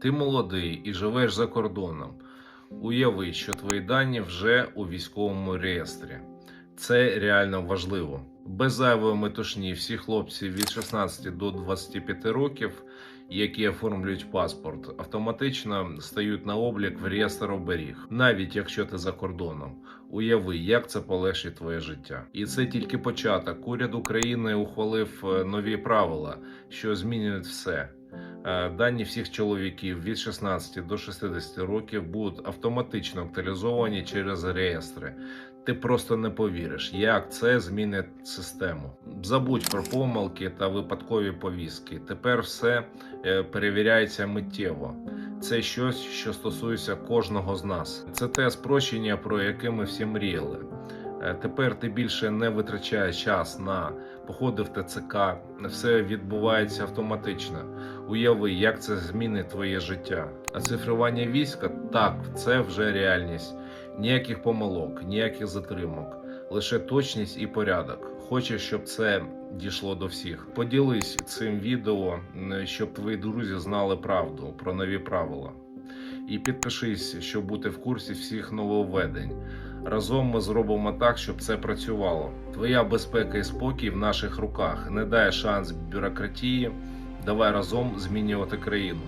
Ти молодий і живеш за кордоном. Уяви, що твої дані вже у військовому реєстрі. Це реально важливо. Без зайвої метушні всі хлопці від 16 до 25 років, які оформлюють паспорт, автоматично стають на облік в реєстр оберіг, навіть якщо ти за кордоном. Уяви, як це полегшить твоє життя. І це тільки початок. Уряд України ухвалив е, нові правила, що змінюють все. Е, Дані всіх чоловіків від 16 до 60 років будуть автоматично актуалізовані через реєстри. Ти просто не повіриш, як це змінить систему. Забудь про помилки та випадкові повістки. Тепер все е, перевіряється миттєво. Це щось, що стосується кожного з нас. Це те спрощення, про яке ми всі мріяли. Е, Тепер ти більше не витрачаєш час на походи в ТЦК, все відбувається автоматично. Уяви, як це змінить твоє життя. А цифрування війська так, це вже реальність. Ніяких помилок, ніяких затримок, лише точність і порядок. Хочеш, щоб це дійшло до всіх. Поділись цим відео, щоб твої друзі знали правду про нові правила. І підпишись, щоб бути в курсі всіх нововведень. Разом ми зробимо так, щоб це працювало. Твоя безпека і спокій в наших руках. Не дай шанс бюрократії. Давай разом змінювати країну.